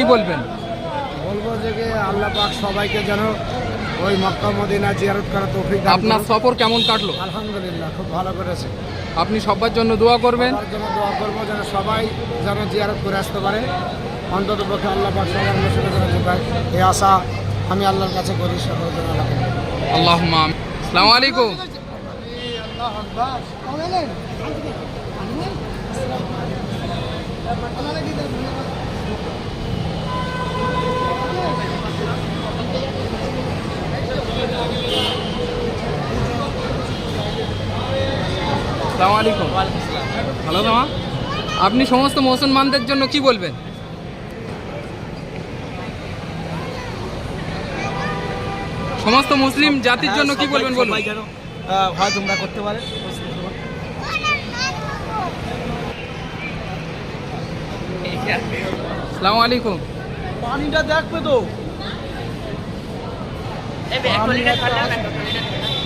কি বলবেন? বলব যে আল্লাহ পাক সবাইকে যেন ওই মক্কা মদিনা জিয়ারত করা তৌফিক দান আপনার। সফর কেমন কাটলো? আলহামদুলিল্লাহ খুব ভালো করেছে। আপনি সবার জন্য দোয়া করবেন। জন্য দোয়া করব যেন সবাই যেন জিয়ারত করে আসতে পারে। অন্তত পক্ষে আল্লাহ পাক সবার মুসিবত যেন যোগায় এই আশা আমি আল্লাহর কাছে করি সকল যেন আল্লাহ। আল্লাহ আসসালামু আলাইকুম। আসসালামু আলাইকুম। ভালো তোমা আপনি সমস্ত মুসলমানদের জন্য কি বলবেন? সমস্ত মুসলিম জাতির জন্য কি বলবেন বলুন? হয় তোমরা করতে পারে। আসসালামু আলাইকুম। পানিটা দেখবে তো।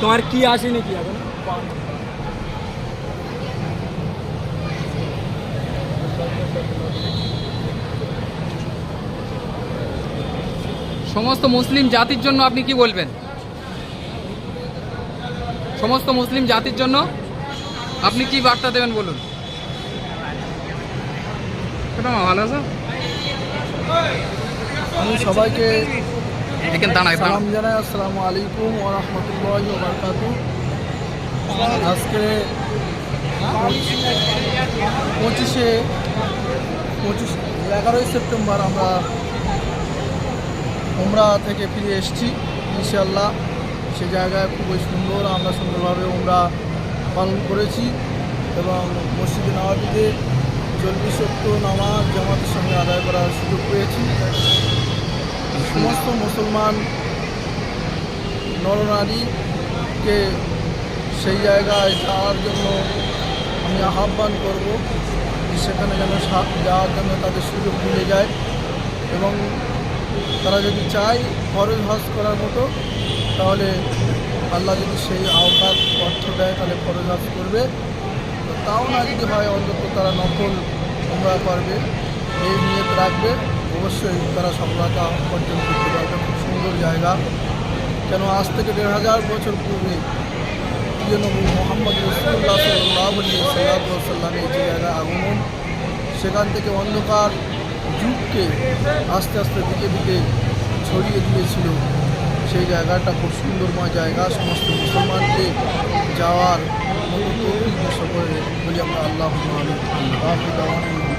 তোমার কি আসেনি কি? এখন সমস্ত মুসলিম জাতির জন্য আপনি কি বলবেন? সমস্ত মুসলিম জাতির জন্য আপনি কি বার্তা দেবেন বলুন? ভালো আছো? আমি সবাইকে সালাম জানাই আসসালামু আলাইকুম ও রহমতুল্লাহ বারকাত আজকে পঁচিশে পঁচিশ এগারোই সেপ্টেম্বর আমরা উমরা থেকে ফিরে এসেছি ইনশাল্লাহ সে জায়গায় খুবই সুন্দর, আমরা সুন্দরভাবে উমরা পালন করেছি এবং মসজিদে নওয়াবিতে চল্লিশ সত্য নামাজ জামাতের সঙ্গে আদায় করার সুযোগ পেয়েছি। সমস্ত মুসলমান নরনারীকে সেই জায়গায় যাওয়ার জন্য আমি আহ্বান করব সেখানে যেন যাওয়ার জন্য তাদের সুযোগ মিলে যায় এবং তারা যদি চায় ফরজ হজ করার মতো, তাহলে আল্লাহ যদি সেই আওকাত অর্থ দেয়, তাহলে ফরজ হজ করবে। তাও না যদি হয়, অন্তত তারা নকল তোমরা করবে। এই নিয়ত রাখবে। অবশ্যই তারা সফলতা অর্জন করতে পারবে। খুব সুন্দর জায়গা। কেন আজ থেকে দেড় হাজার বছর পূর্বে প্রিয় নবী মোহাম্মদ রসুল্লাহ সাল্লাহ সাল্লামের যে জায়গায় আগমন, সেখান থেকে অন্ধকার যুগকে আস্তে আস্তে দিকে দিকে ছড়িয়ে দিয়েছিল। সেই জায়গাটা খুব সুন্দরময় জায়গা, সমস্ত মুসলমানকে যাওয়ার সকলে বলি আমরা আল্লাহ আল্লাহ